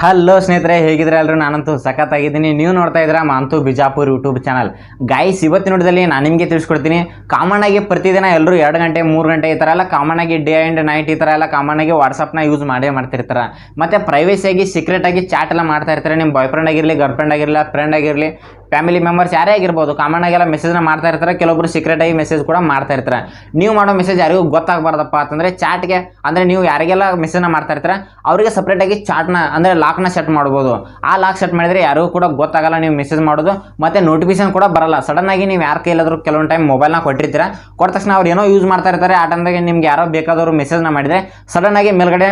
Hello ಸ್ನೇಹಿತರೆ ಹೇಗಿದ್ರೆ ಎಲ್ಲರೂ? ನಾನಂತೂ ಸಖತ್ತಾಗಿದ್ದೀನಿ. ನೀವು ನೋಡ್ತಾ ಇದ್ದೀರಾ Manthu Bijapur YouTube channel guys ಇವತ್ತಿನ ನೋಡಿದಲ್ಲಿ ನಾನು ನಿಮಗೆ ತಿಳಿಸ್ಕೊಡ್ತೀನಿ. ಕಾಮನ್ ಆಗಿ ಪ್ರತಿದಿನ ಎಲ್ಲರೂ ಎರಡು ಗಂಟೆ, ಮೂರು ಗಂಟೆ ಈ ಥರ ಎಲ್ಲ ಕಾಮನ್ ಆಗಿ ಡೇ ಆ್ಯಂಡ್ ನೈಟ್ ಈ ಥರ ಎಲ್ಲ ಕಾಮನ್ ಆಗಿ ವಾಟ್ಸಪ್ನ ಯೂಸ್ ಮಾಡೇ ಮಾಡ್ತಿರ್ತಾರೆ. ಮತ್ತು ಪ್ರೈವೇಸಿಯಾಗಿ ಸೀಕ್ರೆಟಾಗಿ ಚಾಟ್ ಎಲ್ಲ ಮಾಡ್ತಾ ಇರ್ತಾರೆ. ನಿಮ್ಮ ಬಾಯ್ ಫ್ರೆಂಡ್ ಆಗಿರಲಿ ಗರ್ಲ್ ಫ್ರೆಂಡ್ ಆಗಿರಲಿ ಫ್ರೆಂಡ್ ಆಗಿರಲಿ. ಫ್ಯಾಮಿಲಿ ಮೆಂಬರ್ಸ್ ಯಾರೇ ಆಗಿರ್ಬೋದು ಕಾಮನ್ ಆಗೆಲ್ಲ ಮೆಸೇಜ್ನ ಮಾಡ್ತಾ ಇರ್ತಾರೆ, ಕೆಲವೊಬ್ರು ಸೀಕ್ರೆಟ್ ಆಗಿ ಮೆಸೇಜ್ ಕೂಡ ಮಾಡ್ತಾ ಇರ್ತಾರೆ. ನೀವು ಮಾಡೋ ಮೆಸೇಜ್ ಯಾರಿಗೂ ಗೊತ್ತಾಗಬಾರ್ದಪ್ಪ ಅಂತಂದರೆ ಚಾಟ್ಗೆ ಅಂದರೆ ನೀವು ಯಾರಿಗೆಲ್ಲ ಮೆಸೇಜ್ನ ಮಾಡ್ತಾ ಇರ್ತಾರೆ, ಅವರಿಗೆ ಸಪ್ರೇಟಾಗಿ ಚಾಟ್ನ ಅಂದರೆ ಲಾಕ್ನ ಸೆಟ್ ಮಾಡ್ಬೋದು. ಆ ಲಾಕ್ ಸೆಟ್ ಮಾಡಿದರೆ ಯಾರಿಗೂ ಕೂಡ ಗೊತ್ತಾಗಲ್ಲ ನೀವು ಮೆಸೇಜ್ ಮಾಡೋದು, ಮತ್ತು ನೋಟಿಫಿಕೇಶನ್ ಕೂಡ ಬರಲ್ಲ. ಆಗಿ ನೀವು ಯಾರ ಕೈಲಾದರೂ ಕೆಲವೊಂದು ಟೈಮ್ ಮೊಬೈಲ್ನ ಕೊಟ್ಟಿರ್ತೀರ, ಕೊಟ್ಟ ತಕ್ಷಣ ಅವ್ರು ಏನೋ ಯೂಸ್ ಮಾಡ್ತಾ ಇರ್ತಾರೆ, ಆ ಟೈಮ್ದಾಗೆ ನಿಮ್ಗೆ ಯಾರೋ ಬೇಕಾದವರು ಮೆಸೇಜ್ನ ಮಾಡಿದರೆ ಸಡನ್ ಆಗಿ ಮೇಲ್ಗಡೆ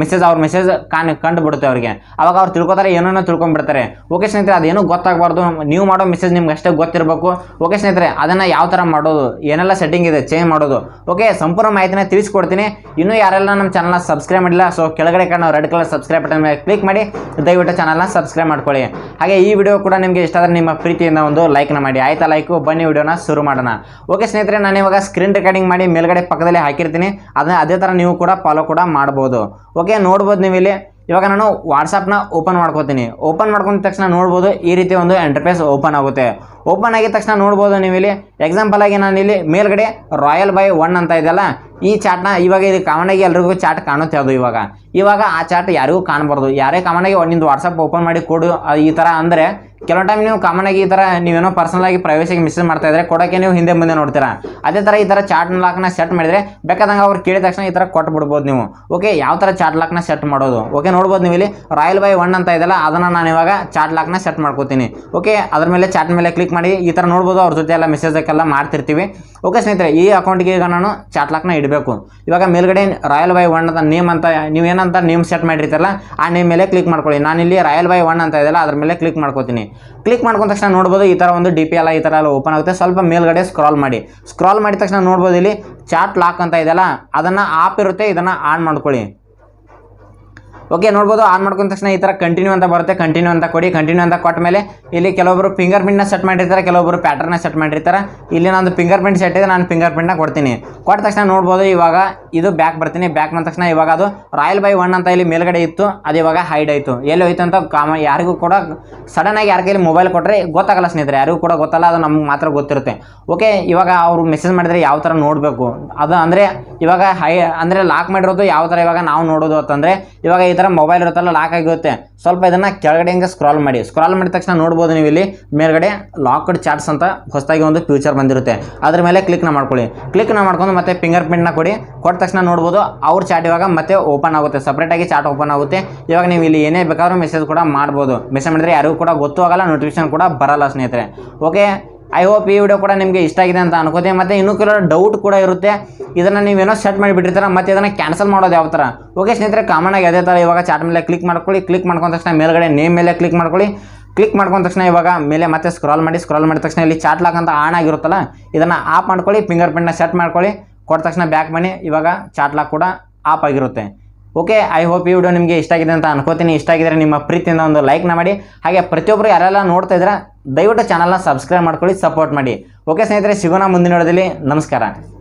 ಮೆಸೇಜ್ ಅವ್ರ ಮೆಸೇಜ್ ಕಾಣ್ ಕಂಡು ಬಿಡುತ್ತೆ ಅವ್ರಿಗೆ. ಅವಾಗ ಅವ್ರು ತಿಳ್ಕೊತಾರೆ ಏನೋ ತಿಳ್ಕೊಂಡ್ಬಿಡ್ತಾರೆ. ಓಕೆ ಸ್ನೇಹಿತರೆ, ಅದೇನು ಗೊತ್ತಾಗಬಾರ್ದು ನೀವು ಮಾಡೋ ಮೆಸೇಜ್ ನಿಮ್ಗೆ ಅಷ್ಟೇ ಗೊತ್ತಿರಬೇಕು. ಓಕೆ ಸ್ನೇಹಿತರೆ, ಅದನ್ನು ಯಾವ ಥರ ಮಾಡೋದು? ಏನೆಲ್ಲ ಸೆಟ್ಟಿಂಗ್ ಇದೆ? ಚೇಂಜ್ ಮಾಡೋದು. ಓಕೆ ಸಂಪೂರ್ಣ ಮಾಹಿತಿನ ತಿಳಿಸ್ಕೊಡ್ತೀನಿ. ಇನ್ನೂ ಯಾರೆಲ್ಲ ನಮ್ಮ ಚಾನಲ್ನ ಸಬ್ಸ್ಕ್ರೈಬ್ ಮಾಡಿಲ್ಲ ಸೊ ಕೆಳಗಡೆ ಕಾಣೋ ರೆಡ್ ಕಲರ್ ಸಬ್ಸ್ಕ್ರೈಬ್ ಬಟನ್ ಮೇಲೆ ಕ್ಲಿಕ್ ಮಾಡಿ, ದಯವಿಟ್ಟು ಚಾನಲ್ನ ಸಬ್ಸ್ಕ್ರೈಬ್ ಮಾಡ್ಕೊಳ್ಳಿ. ಹಾಗೆ ಈ ವಿಡಿಯೋ ಕೂಡ ನಿಮಗೆ ಇಷ್ಟ ಆದರೆ ನಿಮ್ಮ ಪ್ರೀತಿಯಿಂದ ಒಂದು ಲೈಕ್ನ ಮಾಡಿ. ಆಯ್ತಾ ಲೈಕು ಬನ್ನಿ ವಿಡಿಯೋನ ಶುರು ಮಾಡೋಣ. ಓಕೆ ಸ್ನೇಹಿತರೆ, ನಾನು ಇವಾಗ ಸ್ಕ್ರೀನ್ ರೆಕಾರ್ಡಿಂಗ್ ಮಾಡಿ ಮೇಲ್ಗಡೆ ಪಕ್ಕದಲ್ಲಿ ಹಾಕಿರ್ತೀನಿ. ಅದನ್ನ ಅದೇ ಥರ ನೀವು ಕೂಡ ಫಾಲೋ ಕೂಡ ಮಾಡ್ಬೋದು. ಓಕೆ ನೋಡ್ಬೋದು ನೀವು ಇಲ್ಲಿ ಇವಾಗ ನಾನು ವಾಟ್ಸಪ್ನ ಓಪನ್ ಮಾಡ್ಕೋತೀನಿ. ಓಪನ್ ಮಾಡ್ಕೊಂಡ ತಕ್ಷಣ ನೋಡ್ಬೋದು ಈ ರೀತಿ ಒಂದು ಎಂಟರ್ಫೇಸ್ ಓಪನ್ ಆಗುತ್ತೆ. ಓಪನ್ ಆಗಿದ ತಕ್ಷಣ ನೋಡ್ಬೋದು ನೀವು ಇಲ್ಲಿ ಎಕ್ಸಾಂಪಲ್ ಆಗಿ ನಾನು ಇಲ್ಲಿ ಮೇಲ್ಗಡೆ ರಾಯಲ್ ಬೈ ಒನ್ ಅಂತ ಇದೆಯಲ್ಲ, ಈ ಚಾಟ್ನ ಇವಾಗ ಇದು ಕಾಮನ್ ಆಗಿ ಎಲ್ರಿಗೂ ಚಾಟ್ ಕಾಣುತ್ತೆ ಅದು ಇವಾಗ. ಇವಾಗ ಆ ಚಾಟ್ ಯಾರಿಗೂ ಕಾಣಬಾರ್ದು. ಯಾರೇ ಕಾಮನ್ ಆಗಿ ನಿಮ್ದು ವಾಟ್ಸಪ್ ಓಪನ್ ಮಾಡಿ ಕೊಡು ಈ ಥರ ಅಂದರೆ ಕೆಲವು ಟೈಮ್ ನೀವು ಕಾಮನ್ ಆಗಿ ಈ ಥರ ನೀವೇನೋ ಪರ್ಸನಲ್ ಆಗಿ ಪ್ರೈವೇಸಿಗೆ ಮೆಸೇಜ್ ಮಾಡ್ತಾ ಇದ್ರೆ ಕೊಡೋಕ್ಕೆ ನೀವು ಹಿಂದೆ ಮುಂದೆ ನೋಡ್ತೀರಾ. ಅದೇ ಥರ ಈ ಥರ ಚಾಟ್ ಲಾಕ್ನ ಸೆಟ್ ಮಾಡಿದರೆ ಬೇಕಾದಂಗೆ ಅವ್ರು ಕೇಳಿದ ತಕ್ಷಣ ಈ ಥರ ಕೊಟ್ಬಿಡ್ಬೋದು ನೀವು. ಓಕೆ ಯಾವ ಥರ ಚಾಟ್ ಲಾಕ್ನ ಸೆಟ್ ಮಾಡೋದು? ಓಕೆ ನೋಡ್ಬೋದು ನೀವು ಇಲ್ಲಿ ರಾಯಲ್ ಬೈ ಒನ್ ಅಂತ ಇದೆಯಲ್ಲ, ಅದನ್ನು ನಾನು ಇವಾಗ ಚಾಟ್ ಲಾಕ್ನ ಸೆಟ್ ಮಾಡ್ಕೋತೀನಿ. ಓಕೆ ಅದ್ರ ಮೇಲೆ ಚಾಟ್ ಮೇಲೆ ಕ್ಲಿಕ್ ಮಾಡಿ ಈ ಥರ ನೋಡ್ಬೋದು, ಅವ್ರ ಜೊತೆ ಎಲ್ಲ ಮೆಸೇಜಕ್ಕೆಲ್ಲ ಮಾಡ್ತಿರ್ತೀವಿ. ಓಕೆ ಸ್ನೇಹಿತರೆ, ಈ ಅಕೌಂಟ್ಗೆ ಈಗ ನಾನು ಚಾಟ್ ಲಾಕ್ನ ಇಡಬೇಕು. ಇವಾಗ ಮೇಲ್ಗಡೆ ರಾಯಲ್ ಬೈ ಒನ್ ಅಂತ ನೇಮ್ ಅಂತ, ನೀವು ಏನಂತ ನೇಮ್ ಸೆಟ್ ಮಾಡಿರ್ತಾರಲ್ಲ, ಆ ನೇಮ್ ಮೇಲೆ ಕ್ಲಿಕ್ ಮಾಡ್ಕೊಳ್ಳಿ. ನಾನು ಇಲ್ಲಿ ರಾಯಲ್ ಬೈ ಒನ್ ಅಂತ ಇದೆಯಲ್ಲ, ಅದ್ರ ಮೇಲೆ ಕ್ಲಿಕ್ ಮಾಡ್ಕೋತೀನಿ. ಕ್ಲಿಕ್ ಮಾಡ್ಕೊಂಡ ತಕ್ಷಣ ನೋಡ್ಬೋದು, ಈ ಥರ ಒಂದು ಡಿ ಪಿ ಎಲ್ಲ ಈ ಥರ ಎಲ್ಲ ಓಪನ್ ಆಗುತ್ತೆ. ಸ್ವಲ್ಪ ಮೇಲ್ಗಡೆ ಸ್ಕ್ರಾಲ್ ಮಾಡಿ. ಸ್ಕ್ರಾಲ್ ಮಾಡಿದ ತಕ್ಷಣ ನೋಡ್ಬೋದು, ಇಲ್ಲಿ ಚಾಟ್ ಲಾಕ್ ಅಂತ ಇದೆಯಲ್ಲ, ಅದನ್ನು ಆಪ್ ಇರುತ್ತೆ, ಇದನ್ನು ಆನ್ ಮಾಡ್ಕೊಳ್ಳಿ. ಓಕೆ ನೋಡ್ಬೋದು ಆನ್ ಮಾಡ್ಕೊಂಡ ತಕ್ಷಣ ಈ ಥರ ಕಂಟಿನ್ಯೂ ಅಂತ ಬರುತ್ತೆ. ಕಂಟಿನ್ಯೂ ಅಂತ ಕೊಡಿ ಕಂಟಿನ್ಯೂ ಅಂತ ಕೊಟ್ಟ ಮೇಲೆ ಇಲ್ಲಿ ಕೆಲವೊಬ್ಬರು ಫಿಂಗರ್ ಪ್ರಿಂಟ್ನ ಸೆಟ್ ಮಾಡಿರ್ತಾರೆ ಕೆಲವೊಬ್ಬರು ಪ್ಯಾಟರ್ನ ಸೆಟ್ ಮಾಡಿರ್ತಾರೆ. ಇಲ್ಲಿ ನಾನು ಫಿಂಗರ್ ಪ್ರಿಂಟ್ ಸೆಟ್ ಇದೆ, ನಾನು ಫಿಂಗರ್ ಪ್ರಿಂಟ್ನ ಕೊಡ್ತೀನಿ. ಕೊಟ್ಟ ತಕ್ಷಣ ನೋಡ್ಬೋದು, ಇವಾಗ ಇದು ಬ್ಯಾಕ್ ಬರ್ತೀನಿ. ಬ್ಯಾಕ್ ಬಂದ ತಕ್ಷಣ ಇವಾಗ ಅದು ರಾಯಲ್ ಬೈ ಒನ್ ಅಂತ ಇಲ್ಲಿ ಮೇಲ್ಗಡೆ ಇತ್ತು. ಅದು ಇವಾಗ ಹೈಡ್ ಆಯಿತು. ಎಲ್ಲಿ ಹೋಯ್ತು ಅಂತ ಕಾಮ, ಯಾರಿಗೂ ಕೂಡ ಸಡನ್ ಯಾರ ಕೈಲಿ ಮೊಬೈಲ್ ಕೊಟ್ಟರೆ ಗೊತ್ತಾಗಲ್ಲ ಸ್ನೇಹಿತರೆ. ಯಾರಿಗೂ ಕೂಡ ಗೊತ್ತಲ್ಲ, ಅದು ನಮ್ಗೆ ಮಾತ್ರ ಗೊತ್ತಿರುತ್ತೆ. ಓಕೆ ಇವಾಗ ಅವರು ಮೆಸೇಜ್ ಮಾಡಿದರೆ ಯಾವ ಥರ ನೋಡಬೇಕು? ಅದು ಅಂದರೆ ಇವಾಗ ಹೈ ಅಂದರೆ ಲಾಕ್ ಮಾಡಿರೋದು ಯಾವ ಥರ ಇವಾಗ ನಾವು ನೋಡೋದು ಅಂತಂದರೆ, ಇವಾಗ ಈ ಥರ ಮೊಬೈಲ್ ಇರುತ್ತಲ್ಲ ಲಾಕ್ ಆಗಿರುತ್ತೆ ಸ್ವಲ್ಪ ಇದನ್ನು ಕೆಳಗಡೆ ಹಿಂಗೆ ಸ್ಕ್ರಾಲ್ ಮಾಡಿ. ಸ್ಕ್ರಾಲ್ ಮಾಡಿದ ತಕ್ಷಣ ನೋಡ್ಬೋದು ನೀವು ಇಲ್ಲಿ, ಮೇಲ್ಗಡೆ ಲಾಕ್ಡ್ ಚಾರ್ಟ್ಸ್ ಅಂತ ಹೊಸದಾಗಿ ಒಂದು ಫ್ಯೂಚರ್ ಬಂದಿರುತ್ತೆ. ಅದ್ರ ಮೇಲೆ ಕ್ಲಿಕ್ನ ಮಾಡ್ಕೊಳ್ಳಿ. ಕ್ಲಿಕ್ನ ಮಾಡ್ಕೊಂಡು ಮತ್ತೆ ಫಿಂಗರ್ ಪ್ರಿಂಟ್ನ ಕೊಡಿ. ಕೊಟ್ಟ ತಕ್ಷಣ ನೋಡ್ಬೋದು ಅವ್ರ ಚಾಟ್ ಇವಾಗ ಮತ್ತೆ ಓಪನ್ ಆಗುತ್ತೆ. ಸಪ್ರೇಟಾಗಿ ಚಾಟ್ ಓಪನ್ ಆಗುತ್ತೆ. ಇವಾಗ ನೀವು ಇಲ್ಲಿ ಏನೇ ಬೇಕಾದ್ರೂ ಮೆಸೇಜ್ ಕೂಡ ಮಾಡ್ಬೋದು. ಮೆಸೇಜ್ ಮಾಡಿದರೆ ಯಾರಿಗೂ ಕೂಡ ಗೊತ್ತೂ ಆಗಲ್ಲ ನೋಟಿಫಿಕೇಶನ್ ಕೂಡ ಬರಲ್ಲ ಸ್ನೇಹಿತರೆ. ಓಕೆ ಐ ಹೋಪ್ ಈ ವಿಡಿಯೋ ಕೂಡ ನಿಮಗೆ ಇಷ್ಟ ಆಗಿದೆ ಅಂತ ಅನ್ಕೋತೀನಿ. ಮತ್ತು ಇನ್ನೂ ಕೆಲವು ಡೌಟ್ ಕೂಡ ಇರುತ್ತೆ. ಇದನ್ನು ನೀವೇನೋ ಸೆಟ್ ಮಾಡಿಬಿಟ್ಟಿರ್ತೀರ, ಮತ್ತು ಇದನ್ನು ಕ್ಯಾನ್ಸಲ್ ಮಾಡೋದು ಯಾವ ಥರ ಓಕೆ ಸ್ನೇಹಿತರೆ ಕಾಮನ್ ಆಗಿ ಅದೇ ಥರ ಇವಾಗ ಚಾಟ್ ಮೇಲೆ ಕ್ಲಿಕ್ ಮಾಡ್ಕೊಳ್ಳಿ. ಕ್ಲಿಕ್ ಮಾಡ್ಕೊಂಡ ತಕ್ಷಣ ಮೇಲ್ಗಡೆ ನೇಮ್ ಮೇಲೆ ಕ್ಲಿಕ್ ಮಾಡ್ಕೊಳ್ಳಿ. ಕ್ಲಿಕ್ ಮಾಡ್ಕೊಂಡ ತಕ್ಷಣ ಇವಾಗ ಮೇಲೆ ಮತ್ತೆ ಸ್ಕ್ರಾಲ್ ಮಾಡಿ ಸ್ಕ್ರಾಲ್ ಮಾಡಿದ ತಕ್ಷಣ ಇಲ್ಲಿ ಚಾಟ್ ಲಾಕ್ ಅಂತ ಆನ್ ಆಗಿರುತ್ತಲ್ಲ, ಇದನ್ನು ಆಫ್ ಮಾಡ್ಕೊಳ್ಳಿ. ಫಿಂಗರ್ ಪ್ರಿಂಟ್ನ ಸೆಟ್ ಮಾಡ್ಕೊಳ್ಳಿ. ಕೊಟ್ಟ ತಕ್ಷಣ ಬ್ಯಾಕ್ ಬನ್ನಿ. ಇವಾಗ ಚಾಟ್ ಲಾಕ್ ಕೂಡ ಆಫ್ ಆಗಿರುತ್ತೆ. ಓಕೆ ಐ ಹೋಪ್ ಈ ವಿಡಿಯೋ ನಿಮಗೆ ಇಷ್ಟ ಆಗಿದೆ ಅಂತ ಅನ್ಕೋತೀನಿ. ಇಷ್ಟ ಆಗಿದ್ರೆ ನಿಮ್ಮ ಪ್ರೀತಿಯಿಂದ ಒಂದು ಲೈಕ್ನ ಮಾಡಿ. ಹಾಗೆ ಪ್ರತಿಯೊಬ್ಬರು ಯಾರೆಲ್ಲ ನೋಡ್ತಾ ಇದ್ರೆ ದಯವಿಟ್ಟು ಚಾನಲ್ನ ಸಬ್ಸ್ಕ್ರೈಬ್ ಮಾಡ್ಕೊಳ್ಳಿ ಸಪೋರ್ಟ್ ಮಾಡಿ. ಓಕೆ ಸ್ನೇಹಿತರೆ, ಸಿಗೋಣ ಮುಂದಿನ ವಿಡಿಯೋದಲ್ಲಿ. ನಮಸ್ಕಾರ.